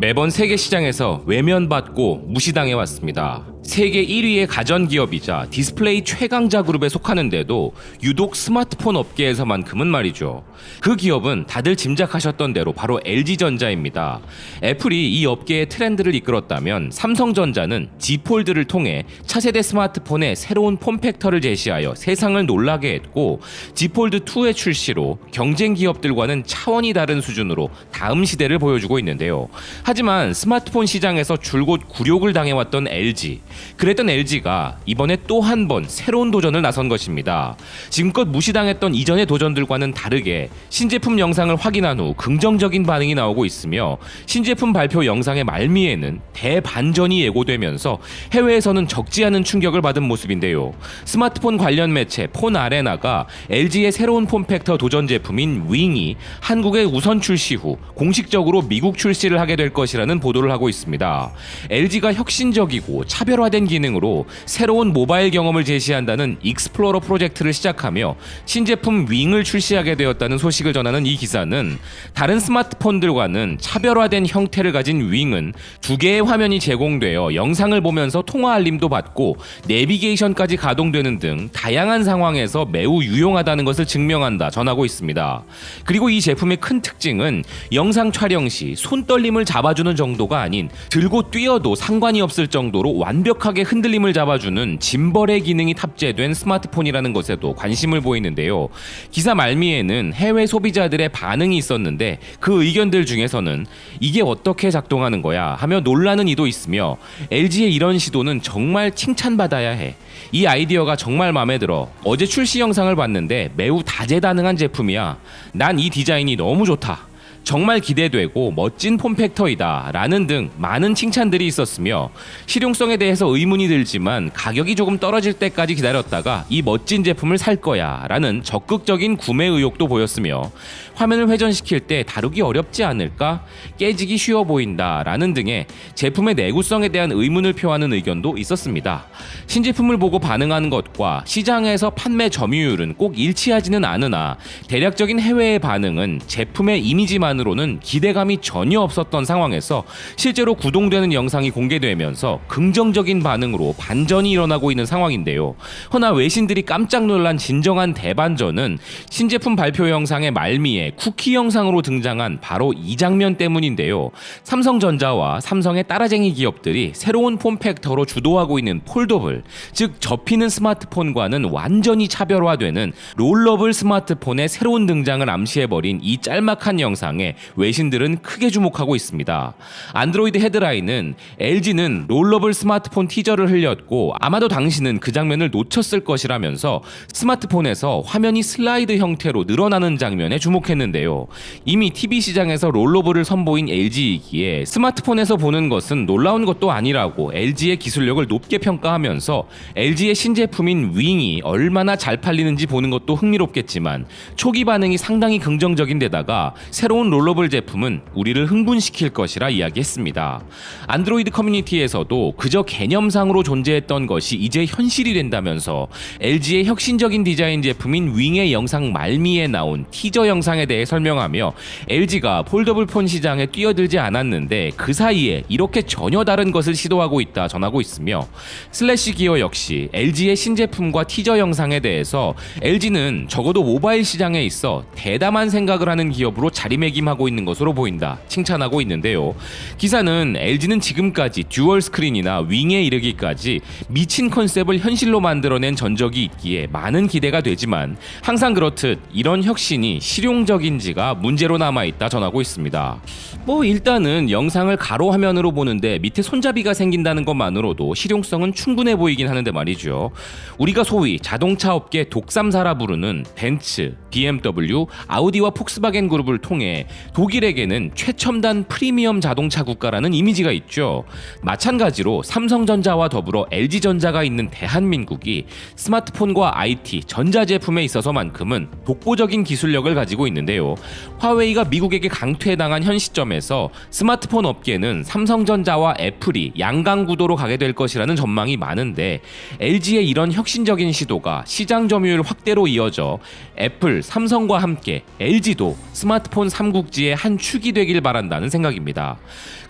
매번 세계 시장에서 외면받고 무시당해 왔습니다. 세계 1위의 가전 기업이자 디스플레이 최강자 그룹에 속하는데도 유독 스마트폰 업계에서만큼은 말이죠. 그 기업은 다들 짐작하셨던 대로 바로 LG전자입니다. 애플이 이 업계의 트렌드를 이끌었다면 삼성전자는 G 폴드를 통해 차세대 스마트폰의 새로운 폼팩터를 제시하여 세상을 놀라게 했고 G 폴드 2의 출시로 경쟁 기업들과는 차원이 다른 수준으로 다음 시대를 보여주고 있는데요. 하지만 스마트폰 시장에서 줄곧 굴욕을 당해왔던 LG. 그랬던 LG가 이번에 또 한 번 새로운 도전을 나선 것입니다. 지금껏 무시당했던 이전의 도전들과는 다르게 신제품 영상을 확인한 후 긍정적인 반응이 나오고 있으며 신제품 발표 영상의 말미에는 대반전이 예고되면서 해외에서는 적지 않은 충격을 받은 모습인데요. 스마트폰 관련 매체 폰 아레나가 LG의 새로운 폼팩터 도전 제품인 윙이 한국에 우선 출시 후 공식적으로 미국 출시를 하게 될 것이라는 보도를 하고 있습니다. LG가 혁신적이고 차별 화된 기능으로 새로운 모바일 경험을 제시한다는 익스플로러 프로젝트를 시작하며 신제품 윙을 출시하게 되었다는 소식을 전하는 이 기사는 다른 스마트폰들과는 차별화된 형태를 가진 윙은 두 개의 화면이 제공되어 영상을 보면서 통화 알림도 받고 내비게이션까지 가동되는 등 다양한 상황에서 매우 유용하다는 것을 증명한다 전하고 있습니다. 그리고 이 제품의 큰 특징은 영상 촬영 시 손떨림을 잡아주는 정도가 아닌 들고 뛰어도 상관이 없을 정도로 완벽 하게 흔들림을 잡아주는 짐벌의 기능이 탑재된 스마트폰이라는 것에도 관심을 보이는데요. 기사 말미에는 해외 소비자들의 반응이 있었는데 그 의견들 중에서는 이게 어떻게 작동하는 거야 하며 놀라는 이도 있으며 LG의 이런 시도는 정말 칭찬받아야 해. 이 아이디어가 정말 마음에 들어. 어제 출시 영상을 봤는데 매우 다재다능한 제품이야. 난 이 디자인이 너무 좋다. 정말 기대되고 멋진 폼팩터이다 라는 등 많은 칭찬들이 있었으며 실용성에 대해서 의문이 들지만 가격이 조금 떨어질 때까지 기다렸다가 이 멋진 제품을 살 거야 라는 적극적인 구매 의욕도 보였으며 화면을 회전시킬 때 다루기 어렵지 않을까? 깨지기 쉬워 보인다 라는 등의 제품의 내구성에 대한 의문을 표하는 의견도 있었습니다. 신제품을 보고 반응하는 것과 시장에서 판매 점유율은 꼭 일치하지는 않으나 대략적인 해외의 반응은 제품의 이미지만 으로는 기대감이 전혀 없었던 상황에서 실제로 구동되는 영상이 공개되면서 긍정적인 반응으로 반전이 일어나고 있는 상황인데요. 허나 외신들이 깜짝 놀란 진정한 대반전은 신제품 발표 영상의 말미에 쿠키 영상으로 등장한 바로 이 장면 때문인데요. 삼성전자와 삼성의 따라쟁이 기업들이 새로운 폼팩터로 주도하고 있는 폴더블, 즉 접히는 스마트폰과는 완전히 차별화되는 롤러블 스마트폰의 새로운 등장을 암시해버린 이 짤막한 영상 에 외신들은 크게 주목하고 있습니다. 안드로이드 헤드라인은 LG는 롤러블 스마트폰 티저를 흘렸고 아마도 당신은 그 장면을 놓쳤을 것이라면서 스마트폰에서 화면이 슬라이드 형태로 늘어나는 장면에 주목했는데요. 이미 TV 시장에서 롤러블을 선보인 LG이기에 스마트폰에서 보는 것은 놀라운 것도 아니라고 LG의 기술력을 높게 평가하면서 LG의 신제품인 윙이 얼마나 잘 팔리는지 보는 것도 흥미롭겠지만 초기 반응이 상당히 긍정적인 데다가 새로운 롤러블 제품은 우리를 흥분시킬 것이라 이야기했습니다. 안드로이드 커뮤니티에서도 그저 개념상으로 존재했던 것이 이제 현실이 된다면서 LG의 혁신적인 디자인 제품인 윙의 영상 말미에 나온 티저 영상에 대해 설명하며 LG가 폴더블 폰 시장에 뛰어들지 않았는데 그 사이에 이렇게 전혀 다른 것을 시도하고 있다 전하고 있으며 슬래시 기어 역시 LG의 신제품과 티저 영상에 대해서 LG는 적어도 모바일 시장에 있어 대담한 생각을 하는 기업으로 자리매김 하고 있는 것으로 보인다 칭찬하고 있는데요. 기사는 LG는 지금까지 듀얼 스크린이나 윙에 이르기까지 미친 컨셉을 현실로 만들어낸 전적이 있기에 많은 기대가 되지만 항상 그렇듯 이런 혁신이 실용적인지가 문제로 남아 있다 전하고 있습니다. 뭐 일단은 영상을 가로 화면으로 보는데 밑에 손잡이가 생긴다는 것만으로도 실용성은 충분해 보이긴 하는데 말이죠. 우리가 소위 자동차 업계 독삼사라 부르는 벤츠, BMW, 아우디와 폭스바겐 그룹을 통해 독일에게는 최첨단 프리미엄 자동차 국가라는 이미지가 있죠. 마찬가지로 삼성전자와 더불어 LG전자가 있는 대한민국이 스마트폰과 IT, 전자제품에 있어서만큼은 독보적인 기술력을 가지고 있는데요. 화웨이가 미국에게 강퇴당한 현 시점에서 스마트폰 업계는 삼성전자와 애플이 양강 구도로 가게 될 것이라는 전망이 많은데 LG의 이런 혁신적인 시도가 시장 점유율 확대로 이어져 애플, 삼성과 함께 LG도 스마트폰 3국 삼국지의 한 축이 되길 바란다는 생각입니다.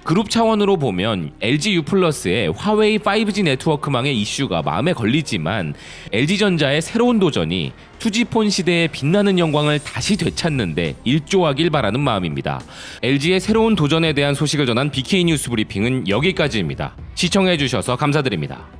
그룹 차원으로 보면 LG U 플러스의 화웨이 5G 네트워크망의 이슈가 마음에 걸리지만 LG전자의 새로운 도전이 투지폰 시대의 빛나는 영광을 다시 되찾는데 일조하길 바라는 마음입니다. LG의 새로운 도전에 대한 소식을 전한 BK 뉴스 브리핑은 여기까지입니다. 시청해 주셔서 감사드립니다.